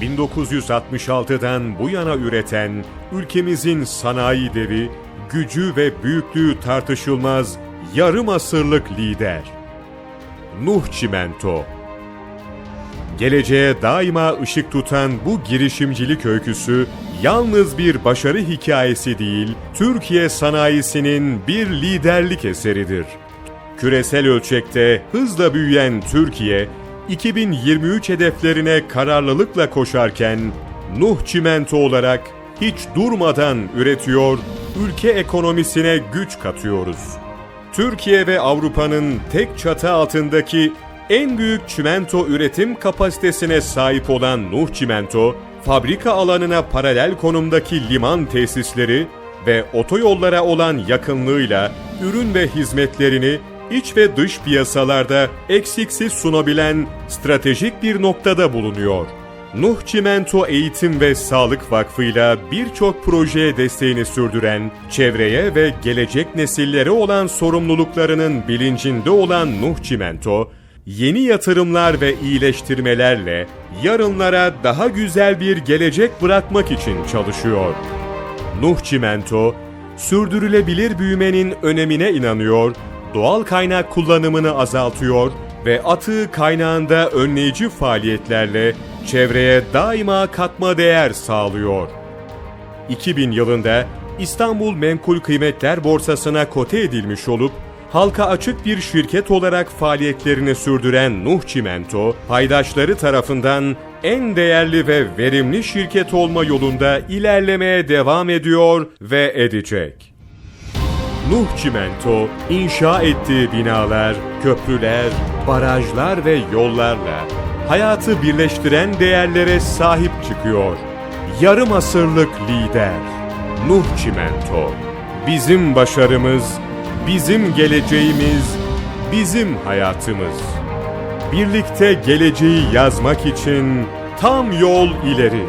1966'dan bu yana üreten ülkemizin sanayi devi, gücü ve büyüklüğü tartışılmaz yarım asırlık lider. Nuh Çimento Geleceğe daima ışık tutan bu girişimcilik öyküsü yalnız bir başarı hikayesi değil, Türkiye sanayisinin bir liderlik eseridir. Küresel ölçekte hızla büyüyen Türkiye, 2023 hedeflerine kararlılıkla koşarken Nuh Çimento olarak hiç durmadan üretiyor, ülke ekonomisine güç katıyoruz. Türkiye ve Avrupa'nın tek çatı altındaki en büyük çimento üretim kapasitesine sahip olan Nuh Çimento, fabrika alanına paralel konumdaki liman tesisleri ve otoyollara olan yakınlığıyla ürün ve hizmetlerini iç ve dış piyasalarda eksiksiz sunabilen stratejik bir noktada bulunuyor. Nuh Çimento Eğitim ve Sağlık Vakfı ile birçok projeye desteğini sürdüren, çevreye ve gelecek nesillere olan sorumluluklarının bilincinde olan Nuh Çimento, yeni yatırımlar ve iyileştirmelerle yarınlara daha güzel bir gelecek bırakmak için çalışıyor. Nuh Çimento, sürdürülebilir büyümenin önemine inanıyor, doğal kaynak kullanımını azaltıyor ve atığı kaynağında önleyici faaliyetlerle çevreye daima katma değer sağlıyor. 2000 yılında İstanbul Menkul Kıymetler Borsası'na kote edilmiş olup halka açık bir şirket olarak faaliyetlerini sürdüren Nuh Çimento, paydaşları tarafından en değerli ve verimli şirket olma yolunda ilerlemeye devam ediyor ve edecek. Nuh Çimento, inşa ettiği binalar, köprüler, barajlar ve yollarla hayatı birleştiren değerlere sahip çıkıyor. Yarım asırlık lider. Nuh Çimento. Bizim başarımız, bizim geleceğimiz, bizim hayatımız. Birlikte geleceği yazmak için tam yol ileri.